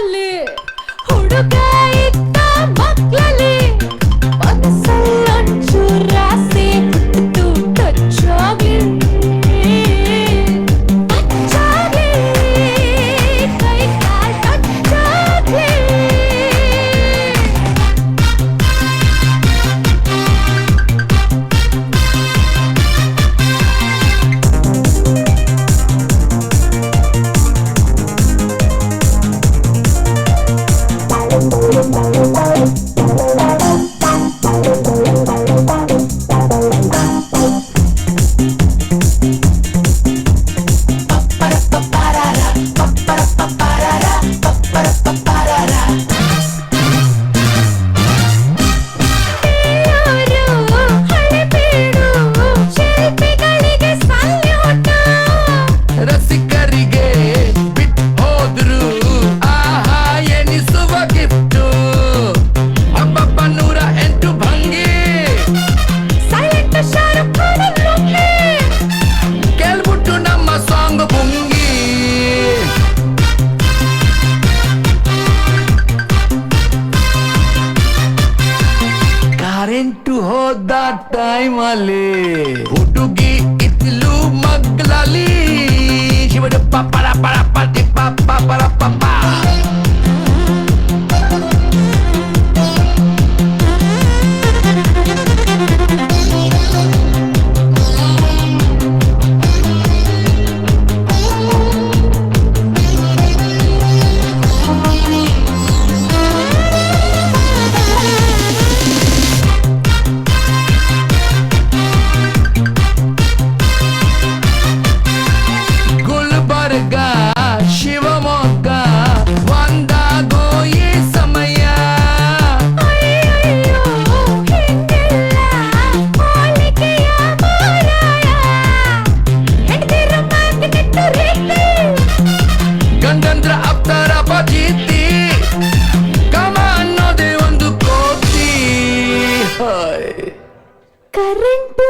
¡Dale! The time वाले हुडुगी इतलू मगलाली ಗಂಡಂತ್ರ ಅಪ್ತಾರ ಪಚೀತಿ ಕಮ ಅನ್ನೋದೇ ಒಂದು ಕೋತಿ ಕರೆಂಟು